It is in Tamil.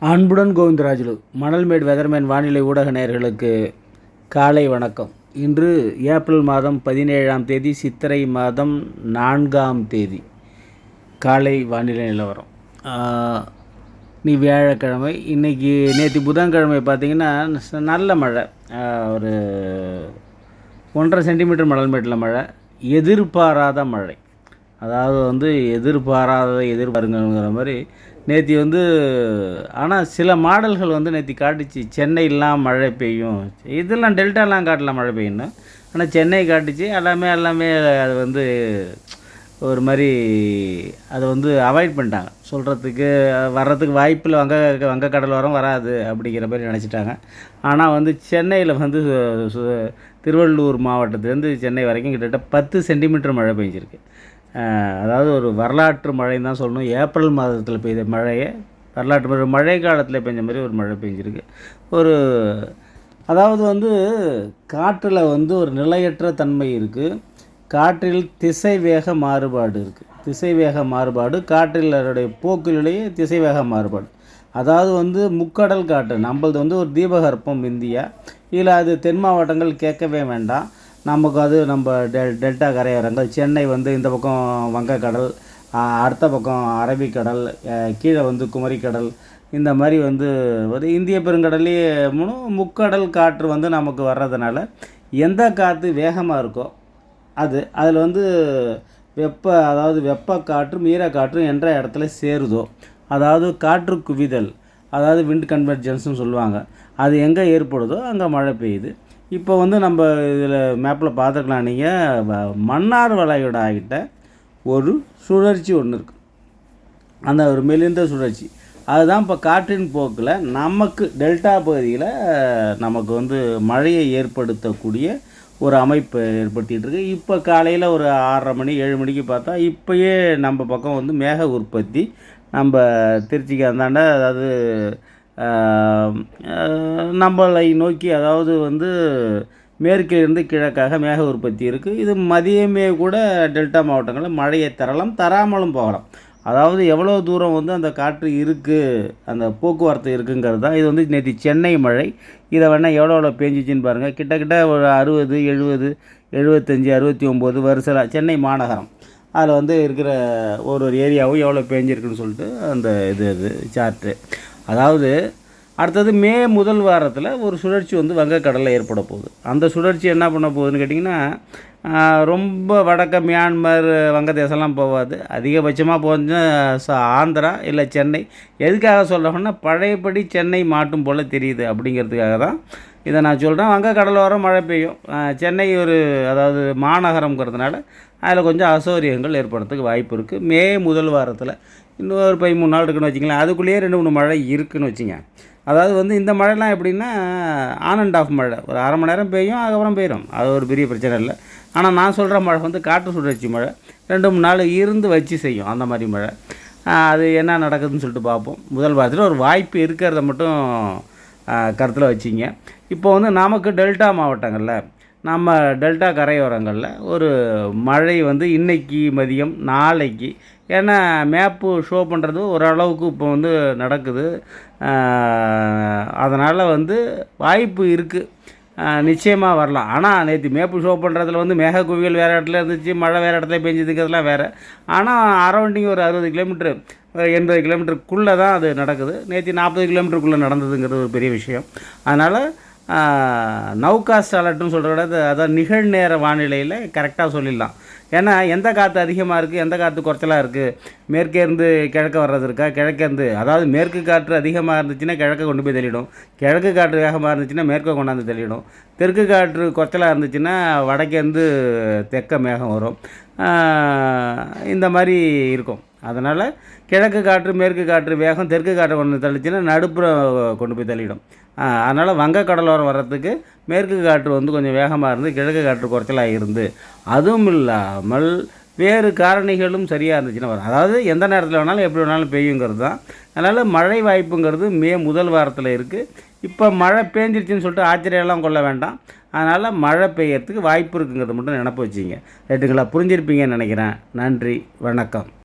அன்புடன் கோவிந்தராஜுலு மணல்மேடு வெதர்மேன் வானிலை ஊடக நேயர்களுக்கு காலை வணக்கம். இன்று ஏப்ரல் மாதம் பதினேழாம் தேதி சித்திரை மாதம் நான்காம் தேதி. காலை வானிலை நிலவரம். நீ வியாழக்கிழமை இன்றைக்கி நேற்று புதன்கிழமை பார்த்திங்கன்னா நல்ல மழை. ஒரு ஒன்றரை சென்டிமீட்டர் மணல்மேட்டில் மழை. எதிர்பாராத மழை. அதாவது வந்து எதிர்பாராத எதிர்பாருங்கிற மாதிரி நேற்று வந்து ஆனால் சில மாடல்கள் வந்து நேற்று காட்டுச்சு. சென்னையிலாம் மழை பெய்யும். இதெல்லாம் டெல்டாலாம் காட்டலாம் மழை பெய்யும்னு. ஆனால் சென்னை காட்டுச்சு. எல்லாமே எல்லாமே அது வந்து ஒரு மாதிரி அதை வந்து அவாய்ட் பண்ணிட்டாங்க. சொல்கிறதுக்கு வர்றதுக்கு வாய்ப்பில் வங்க வங்கக்கடல் வரம் வராது அப்படிங்கிற மாதிரி நினச்சிட்டாங்க. ஆனால் வந்து சென்னையில் வந்து சு- சு- திருவள்ளூர் மாவட்டத்துலேருந்து சென்னை வரைக்கும் கிட்டத்தட்ட பத்து சென்டிமீட்டர் மழை பெஞ்சிருக்கு. அதாவது ஒரு வரலாற்று மழைன்னு தான் சொல்லணும். ஏப்ரல் மாதத்தில் பெய்த மழையை வரலாற்று மழை மழை காலத்தில் பெஞ்ச மாதிரி ஒரு மழை பெஞ்சிருக்கு. ஒரு அதாவது வந்து காற்றில் வந்து ஒரு நிலையற்ற தன்மை இருக்குது காற்றில் திசை வேக மாறுபாடு இருக்குது திசை வேக மாறுபாடு காற்றில் அதனுடைய போக்கிலேயே திசை வேக மாறுபாடு. அதாவது வந்து முக்கடல் காற்று நம்மளது வந்து ஒரு தீபகற்பம் இந்தியா. இதில் அது தென் மாவட்டங்கள் கேட்கவே வேண்டாம். நமக்கு அது நம்ம டெல் டெல்டா கரையோரங்கள். சென்னை வந்து இந்த பக்கம் வங்கக்கடல் அடுத்த பக்கம் அரபிக்கடல் கீழே வந்து குமரிக்கடல். இந்த மாதிரி வந்து ஒரு இந்திய பெருங்கடல்லையே மூணு- முக்கடல் காற்று வந்து நமக்கு வர்றதுனால எந்த காற்று வேகமாக இருக்கோ அது அதில் வந்து வெப்ப அதாவது வெப்ப காற்றும் ஈரக்காற்றும் என்ற இடத்துல சேருதோ. அதாவது காற்று குவிதல் அதாவது விண்ட் கன்வர்ஜென்ஸ்னு சொல்லுவாங்க. அது எங்கே ஏற்படுதோ அங்கே மழை பெய்யுது. இப்போ வந்து நம்ம இதில் மேப்பில் பார்த்துக்கலாம் நீங்கள் மன்னார் வளைகுடா கிட்ட ஒரு சுழற்சி ஒன்று இருக்குது அந்த ஒரு மெலிந்த சுழற்சி. அதுதான் இப்போ காற்றின் போக்கில் நமக்கு டெல்டா பகுதியில் நமக்கு வந்து மழையை ஏற்படுத்தக்கூடிய ஒரு அமைப்பு ஏற்படுத்திகிட்டு இருக்கு. இப்போ காலையில் ஒரு ஆறரை மணி ஏழு மணிக்கு பார்த்தா இப்போயே நம்ம பக்கம் வந்து மேக உற்பத்தி. நம்ம திருச்சிக்கு அந்தாண்ட அதாவது நம்மளை நோக்கி அதாவது வந்து மேற்கிலிருந்து கிழக்காக மேக உற்பத்தி இருக்குது இது மதியமே கூட டெல்டா மாவட்டங்களில் மழையை தரலாம் தராமலும் போகலாம். அதாவது எவ்வளோ தூரம் வந்து அந்த காற்று இருக்குது அந்த போக்குவரத்து இருக்குங்கிறது தான். இது வந்து நேற்று சென்னை மழை. இதை வேணால் எவ்வளோ எவ்வளோ பேஞ்சிச்சின்னு பாருங்கள் கிட்டத்தட்ட ஒரு அறுபது எழுபது எழுபத்தஞ்சி அறுபத்தி ஒம்பது வருஷம் சென்னை மாநகரம். அதில் வந்து இருக்கிற ஒரு ஒரு ஏரியாவும் எவ்வளோ பேஞ்சிருக்குன்னு சொல்லிட்டு அந்த இது இது சார்ட்டு. அதாவது அடுத்தது மே முதல் வாரத்தில் ஒரு சுழற்சி வந்து வங்கக்கடலில் ஏற்பட போகுது. அந்த சுழற்சி என்ன பண்ண போகுதுன்னு கேட்டிங்கன்னா ரொம்ப வடக்க மியான்மர் வங்கதேசம்லாம் போகாது. அதிகபட்சமாக போச்சுன்னா ஆந்திரா இல்லை சென்னை. எதுக்காக சொல்கிறோம்னா பழையபடி சென்னை மாட்டும் போல் தெரியுது அப்படிங்கிறதுக்காக தான் இதை நான் சொல்கிறேன் வங்கக்கடலோரம் மழை பெய்யும். சென்னை ஒரு அதாவது மாநகரம்ங்கிறதுனால அதில் கொஞ்சம் அசௌரியங்கள் ஏற்படுறதுக்கு வாய்ப்பு இருக்குது மே முதல் வாரத்தில் இன்னும் ஒரு பதிமூணு நாள் இருக்குன்னு வச்சுங்களேன் அதுக்குள்ளேயே ரெண்டு மூணு மழை இருக்குன்னு வச்சுங்க. அதாவது வந்து இந்த மழைலாம் எப்படின்னா ஆன் அண்ட் ஆஃப் மழை. ஒரு அரை மணி நேரம் பெய்யும் அதுக்கப்புறம் பெய்யும் அது ஒரு பெரிய பிரச்சனை இல்லை. ஆனால் நான் சொல்கிற மழை வந்து காற்று சுழற்சி மழை. ரெண்டு மூணு நாள் இருந்து வச்சு செய்யும் அந்த மாதிரி மழை. அது என்ன நடக்குதுன்னு சொல்லிட்டு பார்ப்போம். முதல் வாரத்தில் ஒரு வாய்ப்பு இருக்கிறத மட்டும் கருத்தில் வச்சிங்க. இப்போ வந்து நமக்கு டெல்டா மாவட்டங்களில் நம்ம டெல்டா கரையோரங்களில் ஒரு மழை வந்து இன்றைக்கி மதியம் நாளைக்கு ஏன்னா மேப்பு ஷோ பண்ணுறது ஓரளவுக்கு இப்போ வந்து நடக்குது. அதனால் வந்து வாய்ப்பு இருக்குது நிச்சயமாக வரலாம். ஆனால் நேற்று மேப்பு ஷோ பண்ணுறதுல வந்து மேக குவியல் வேறு இடத்துல இருந்துச்சு மழை வேறு இடத்துல பெஞ்சதுங்கிறதுலாம் வேறு. ஆனால் அரௌண்டிங் ஒரு அறுபது கிலோமீட்ரு எண்பது கிலோமீட்டருக்குள்ளே தான் அது நடக்குது. நேற்று நாற்பது கிலோமீட்டருக்குள்ளே நடந்ததுங்கிறது ஒரு பெரிய விஷயம். அதனால் நவுகாஸ்ட் அலர்ட்னு சொல்கிறத அதான் நிகழ்நேர வானிலையில் கரெக்டாக சொல்லிடலாம். ஏன்னா எந்த காற்று அதிகமாக இருக்குது எந்த காற்று குறைச்சலாக இருக்குது மேற்கேருந்து கிழக்க வர்றது இருக்கா? கிழக்கேருந்து அதாவது மேற்கு காற்று அதிகமாக இருந்துச்சுன்னா கிழக்க கொண்டு போய் தள்ளிடும். கிழக்கு காற்று வேகமாக இருந்துச்சுன்னா மேற்க கொண்டாந்து தள்ளிடும். தெற்கு காற்று குறைச்சலாக இருந்துச்சுன்னா வடக்கேருந்து தெற்க மேகம் வரும். இந்த மாதிரி இருக்கும். அதனால் கிழக்கு காற்று மேற்கு காற்று வேகம் தெற்கு காற்று கொண்டு தள்ளிச்சுன்னா நடுப்புறம் கொண்டு போய் தள்ளிடும். அதனால் வங்க கடலோரம் வர்றதுக்கு மேற்கு காற்று வந்து கொஞ்சம் வேகமாக இருந்து கிழக்கு காற்று குறைச்சலாக இருந்து அதுவும் இல்லாமல் வேறு காரணிகளும் சரியாக இருந்துச்சுன்னா வரும். அதாவது எந்த நேரத்தில் வேணாலும் எப்படி வேணாலும் பெய்யுங்கிறது தான். அதனால் மழை வாய்ப்புங்கிறது மே முதல் வாரத்தில் இருக்குது இப்போ மழை பேஞ்சிருச்சுன்னு சொல்லிட்டு ஆச்சரியம்லாம் கொள்ள வேண்டாம். அதனால் மழை பெய்யறதுக்கு வாய்ப்பு இருக்குங்கிறத மட்டும் நினப்பு வச்சிங்க ரைட்டுங்களா? புரிஞ்சிருப்பீங்கன்னு நினைக்கிறேன். நன்றி. வணக்கம்.